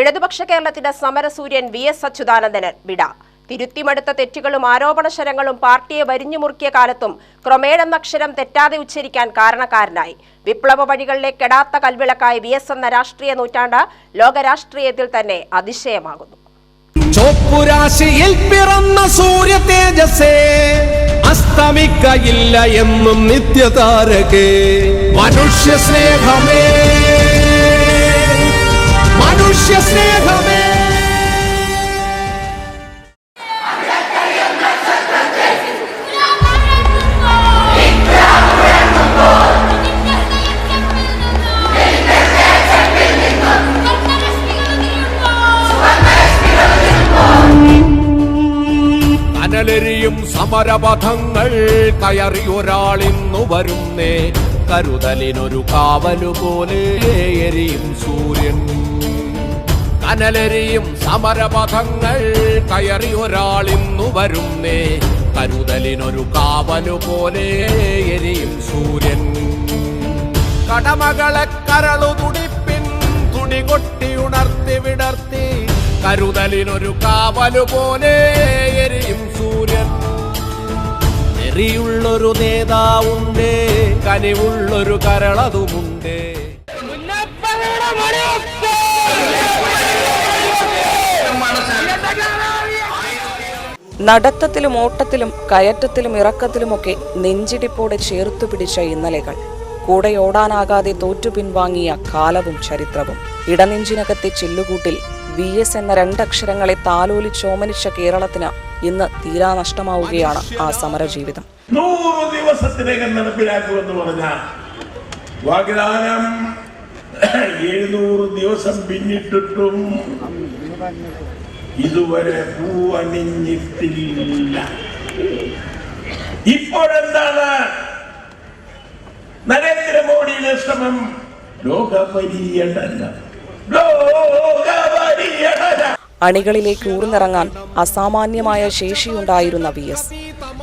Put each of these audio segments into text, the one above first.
ഇടതുപക്ഷ കേരളത്തിന്റെ സമരസൂര്യൻ V S അച്യുതാനന്ദന് വിട. തിരുത്തിമടുത്ത തെറ്റുകളും ആരോപണശരങ്ങളും പാർട്ടിയെ വരിഞ്ഞു മുറുക്കിയ കാലത്തും ക്രമേണെന്നക്ഷരം തെറ്റാതെ ഉച്ചരിക്കാൻ കാരണക്കാരനായി. വിപ്ലവ വഴികളിലെ കെടാത്ത കൽവിളക്കായി വി എസ് എന്ന രാഷ്ട്രീയ നൂറ്റാണ്ട് ലോകരാഷ്ട്രീയത്തിൽ തന്നെ അതിശയമാകുന്നു. ചോപ്പുരാശിയിൽ പിറന്ന സൂര്യ തേജസേ അസ്തമിക്കയില്ല എന്നും നിത്യതാരകേ. മനുഷ്യ സ്നേഹമേ സ്നേഹമേ കനലെരിയും സമരപഥങ്ങൾ കയറി ഒരാളിന്നു വരുന്നേ. കരുതലിനൊരു കാവലുപോലെ എരിയും സൂര്യൻ. കനലെരിയും സമരപഥങ്ങൾ കയറി ഒരാളിന്നു വരുന്നേ. കരുതലിനൊരു കാവലു പോലെ എരിയും സൂര്യൻ. കടമകളെ കരളു തുടിപ്പിൻ തുണി കൊട്ടി ഉണർത്തി വിടർത്തി. കരുതലിനൊരു കാവലു പോലെ എരിയും സൂര്യൻ. എറിയുള്ളൊരു നേതാവുണ്ട് കനിവുള്ളൊരു കരളതുമുണ്ട്. നടത്തത്തിലും ഓട്ടത്തിലും കയറ്റത്തിലും ഇറക്കത്തിലുമൊക്കെ നെഞ്ചിടിപ്പോടെ ചേർത്തു പിടിച്ച ഇന്നലകൾ. കൂടെ ഓടാനാകാതെ തോറ്റു പിൻവാങ്ങിയ കാലവും ചരിത്രവും. ഇടനെഞ്ചിനകത്തെ ചില്ലുകൂട്ടിൽ വി എസ് എന്ന രണ്ടക്ഷരങ്ങളെ താലോലി ചോമനിച്ച കേരളത്തിന് ഇന്ന് തീരാ നഷ്ടമാവുകയാണ് ആ സമരജീവിതം. നൂറ് ദിവസത്തിനകം നടപ്പിലാക്കുമെന്ന് പറഞ്ഞ വാഗ്ദാനം എഴുന്നൂറ് ദിവസം പിന്നിട്ടിട്ടും ഇതുവരെ പൂവണിഞ്ഞിട്ടില്ല ഇപ്പോഴെന്താണ്? നരേന്ദ്രമോദിയുടെ ശ്രമം ലോകപര്യടനം. അണികളിലേക്ക് ഊർന്നിറങ്ങാൻ അസാമാന്യമായ ശേഷിയുണ്ടായിരുന്ന വി എസ്.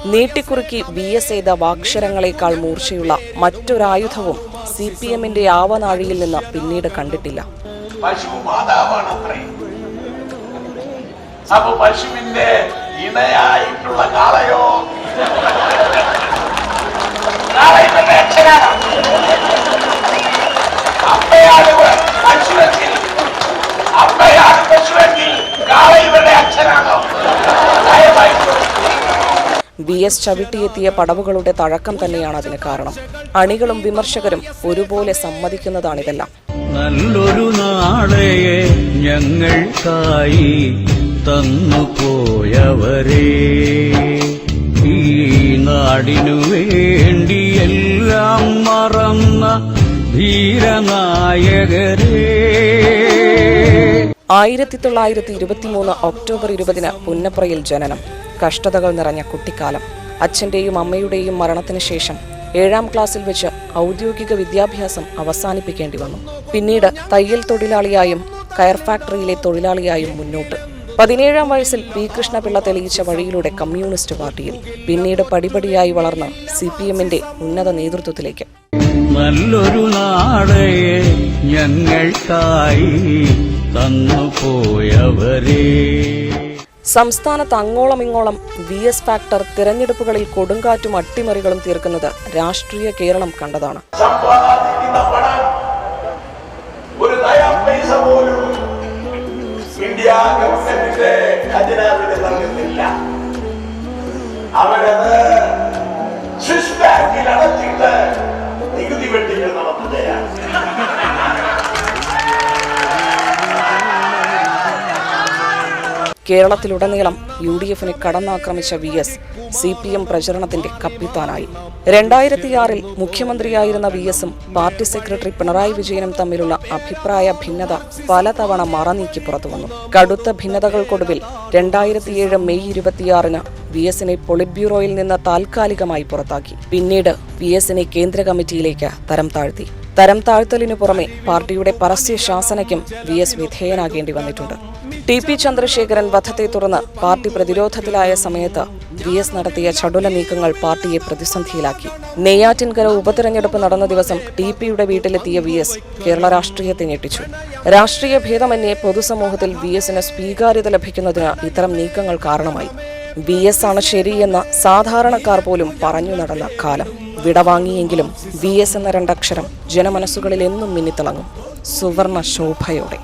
നീട്ടിക്കുറുക്കി വി എസ് ചെയ്ത വാക്ഷരങ്ങളെക്കാൾ മൂർച്ചയുള്ള മറ്റൊരായുധവും സി പി എമ്മിന്റെ ആവനാഴിയിൽ നിന്ന് പിന്നീട് കണ്ടിട്ടില്ല. പശു മാതാവാണ് അപ്പൊ പശുവിന്റെ ഇണയായിട്ടുള്ള കാളയോ? കാള ഇവന്റെ അച്ഛനാണ് അപ്പയാണ് പശുവെങ്കിൽ. അപ്പയാണ് പശുവെങ്കിൽ കാള ഇവരുടെ അച്ഛനാണോ ദയവായിട്ട് വി എസ് ചവിട്ടിയെത്തിയ പടവുകളുടെ തഴക്കം തന്നെയാണ് അതിന് കാരണം. അണികളും വിമർശകരും ഒരുപോലെ സമ്മതിക്കുന്നതാണിതെല്ലാം. നല്ലൊരു നാളെയെ ഞങ്ങൾക്കായി തന്നു പോയവരെ ഈ നാടിനു വേണ്ടി എല്ലാം മറന്ന ധീരനായകരേ. ആയിരത്തി തൊള്ളായിരത്തി ഇരുപത്തിമൂന്ന് ഒക്ടോബർ ഇരുപതിന് പുന്നപ്രയിൽ ജനനം. കഷ്ടതകൾ നിറഞ്ഞ കുട്ടിക്കാലം. അച്ഛന്റെയും അമ്മയുടെയും മരണത്തിന് ശേഷം ഏഴാം ക്ലാസ്സിൽ വെച്ച് ഔദ്യോഗിക വിദ്യാഭ്യാസം അവസാനിപ്പിക്കേണ്ടി വന്നു. പിന്നീട് തയ്യൽ തൊഴിലാളിയായും കയർ ഫാക്ടറിയിലെ തൊഴിലാളിയായും മുന്നോട്ട്. പതിനേഴാം വയസ്സിൽ പി കൃഷ്ണപിള്ള തെളിയിച്ച വഴിയിലൂടെ കമ്മ്യൂണിസ്റ്റ് പാർട്ടിയിൽ പിന്നീട് പടിപടിയായി വളർന്ന് സി പി എമ്മിന്റെ ഉന്നത നേതൃത്വത്തിലേക്ക്. നല്ലൊരു നാളെയെ ഞങ്ങൾക്കായി തന്നു പോയവരേ. സംസ്ഥാനത്ത് അങ്ങോളം ഇങ്ങോളം വി എസ് ഫാക്ടർ തിരഞ്ഞെടുപ്പുകളിൽ കൊടുങ്കാറ്റും അട്ടിമറികളും തീർക്കുന്നത് രാഷ്ട്രീയ കേരളം കണ്ടതാണ്. ഒരു പൈസ പോലും കേരളത്തിലുടനീളം യു ഡി എഫിനെ കടന്നാക്രമിച്ച V S C P M പ്രചരണത്തിന്റെ കപ്പിത്താനായി. രണ്ടായിരത്തിയാറിൽ മുഖ്യമന്ത്രിയായിരുന്ന വി എസും പാർട്ടി സെക്രട്ടറി പിണറായി വിജയനും തമ്മിലുള്ള അഭിപ്രായ ഭിന്നത പലതവണ മറനീക്കി പുറത്തുവന്നു. കടുത്ത ഭിന്നതകൾക്കൊടുവിൽ രണ്ടായിരത്തിയേഴ് മെയ് ഇരുപത്തിയാറിന് വി എസിനെ പൊളിറ്റ് ബ്യൂറോയിൽ നിന്ന് താൽക്കാലികമായി പുറത്താക്കി. പിന്നീട് വി എസിനെ കേന്ദ്ര കമ്മിറ്റിയിലേക്ക് തരം താഴ്ത്തി. തരം താഴ്ത്തലിനു പുറമെ പാർട്ടിയുടെ പരസ്യ ശാസനയ്ക്കും വി എസ് വിധേയനാകേണ്ടി വന്നിട്ടുണ്ട്. ടി പി ചന്ദ്രശേഖരൻ വധത്തെ തുടർന്ന് പാർട്ടി പ്രതിരോധത്തിലായ സമയത്ത് വി എസ് നടത്തിയ ചടുല നീക്കങ്ങൾ പാർട്ടിയെ പ്രതിസന്ധിയിലാക്കി. നെയ്യാറ്റിൻകര ഉപതെരഞ്ഞെടുപ്പ് നടന്ന ദിവസം ടി പിയുടെ വീട്ടിലെത്തിയ വി എസ് കേരള രാഷ്ട്രീയത്തെ ഞെട്ടിച്ചു. രാഷ്ട്രീയ ഭേദമന്യേ പൊതുസമൂഹത്തിൽ വി എസിന് സ്വീകാര്യത ലഭിക്കുന്നതിന് ഇത്തരം നീക്കങ്ങൾ കാരണമായി. വി എസ് ആണ് ശരിയെന്ന് സാധാരണക്കാർ പോലും പറഞ്ഞു നടന്ന കാലം. വിടവാങ്ങിയെങ്കിലും വി എസ് എന്ന രണ്ടക്ഷരം ജനമനസ്സുകളിൽ എന്നും മിന്നിത്തിളങ്ങും. സുവർണ ശോഭയോടെ.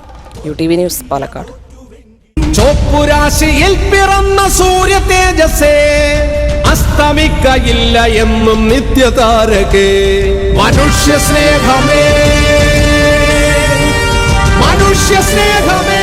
U T V news Palakkad. ചോപ്പുരാശിയിൽ പിറന്ന സൂര്യ തേജസേ അസ്തമിക്കയില്ല എന്നും നിത്യതാരകേ. മനുഷ്യ സ്നേഹമേ മനുഷ്യ സ്നേഹമേ.